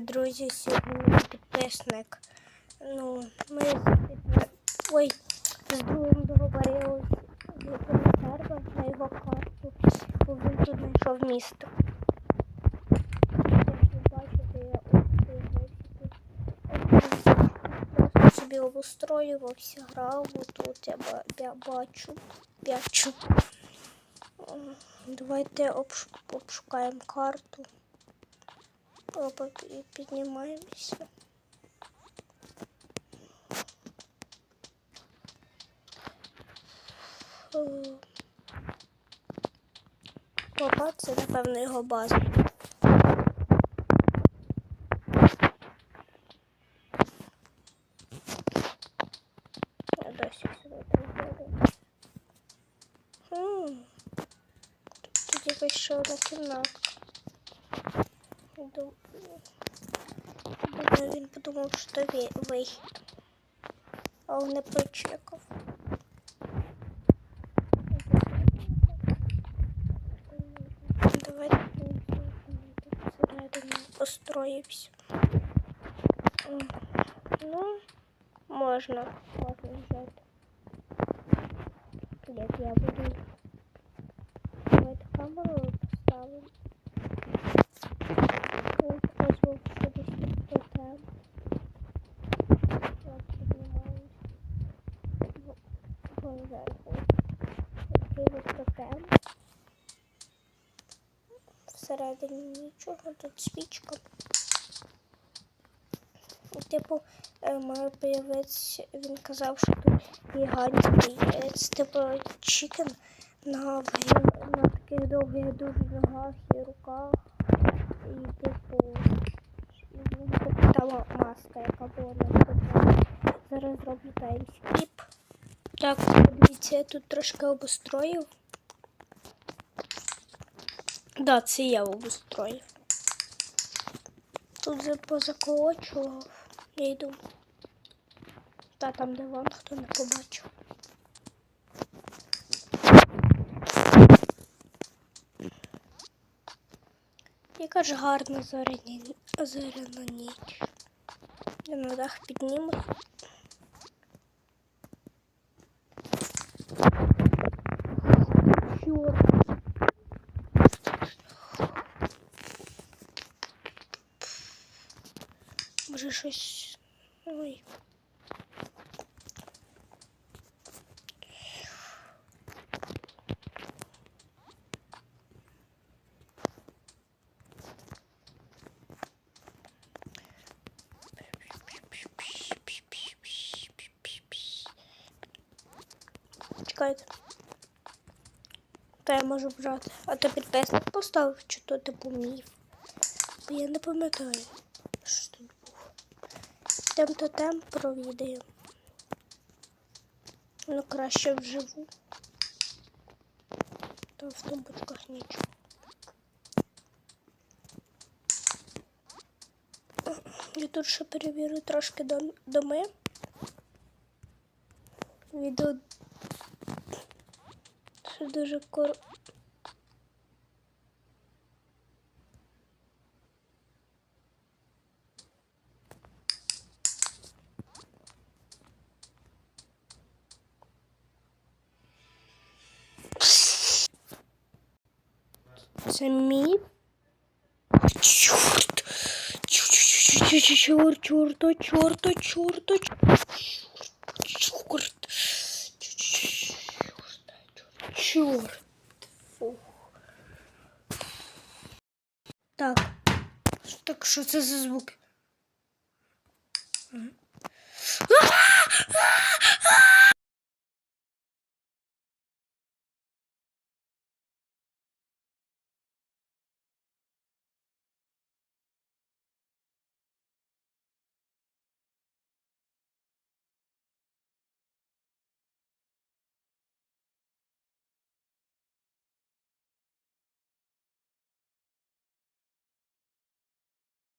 Друзі, сьогодні підписник. Ну, ми Ой, з другом договорились на сервер на його карту, бо він тут знайшов місто. Просто собі обустроювався, грав, тут я, бачу, бачу. Давайте обш- обшукаємо карту. Опа, піднімаємося. Опа, це, напевно, його база. Тут якась ще одна кімнатка. Ду- Думаю, він подумав, що це вихід. Але не прочекав. Давайте всередині построївся. Ну, можна, можна взяти. Як я буду. Давайте камеру поставимо. Я показував, що десь тут тотем. Так, піднімаємось. В- Поверху. Такий ось. Всередині нічого, тут свічка. Типу, е, має появитися, він казав, що тут гігантський, е, типу, чікен на, на таких довгих дуже ногах і руках. І, типу, типу, та маска, яка була на. Зараз зроблю таймскіп. Так, дивіться, я тут трошки обустроїв. Да, це я обустроїв. Тут позаколочував. Я йду. Та там де вам хто не побачив. Яка ж гарна зоряна ніч. Я на дах піднімусь. Щось. Ой. Чекайте. Та я можу брати. А ти підписник поставив, чи то типу міф? Я не пам'ятаю. Тем то тем провідаємо. Ну, краще вживу. Та в тумбочках нічого. Я тут ще перевірю трошки дом- доми. Відео це дуже кор... Це мій. Чорт! Чорт, чорт, чорт, чорт, чорт, чорт, чорт. Так. Так, що це за звуки? А!